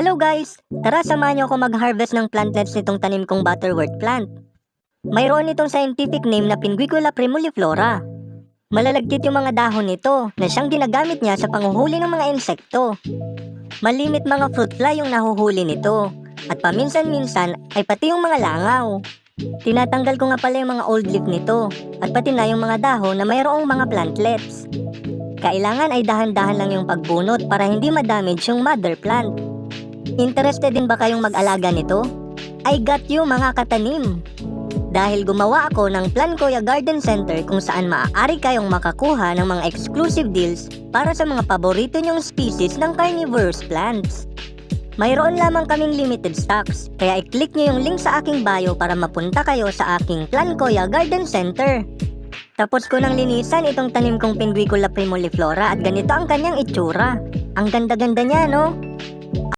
Hello guys! Tara samahan niyo ako mag-harvest ng plantlets nitong tanim kong butterwort plant. Mayroon itong scientific name na Pinguicula primuliflora. Malalagkit yung mga dahon nito na siyang ginagamit niya sa panguhuli ng mga insekto. Malimit mga fruit fly yung nahuhuli nito at paminsan-minsan ay pati yung mga langaw. Tinatanggal ko nga pala yung mga old leaf nito at pati na yung mga dahon na mayroong mga plantlets. Kailangan ay dahan-dahan lang yung pagbunot para hindi ma-damage yung mother plant. Interested din ba kayong mag-alaga nito? I got you mga katanim! Dahil gumawa ako ng Plan Koya Garden Center kung saan maaari kayong makakuha ng mga exclusive deals para sa mga paborito nyong species ng carnivorous plants. Mayroon lamang kaming limited stocks, kaya i-click nyo yung link sa aking bio para mapunta kayo sa aking Plan Koya Garden Center. Tapos ko nang linisan itong tanim kong Pinguicula primuliflora at ganito ang kanyang itsura. Ang ganda-ganda niya, no?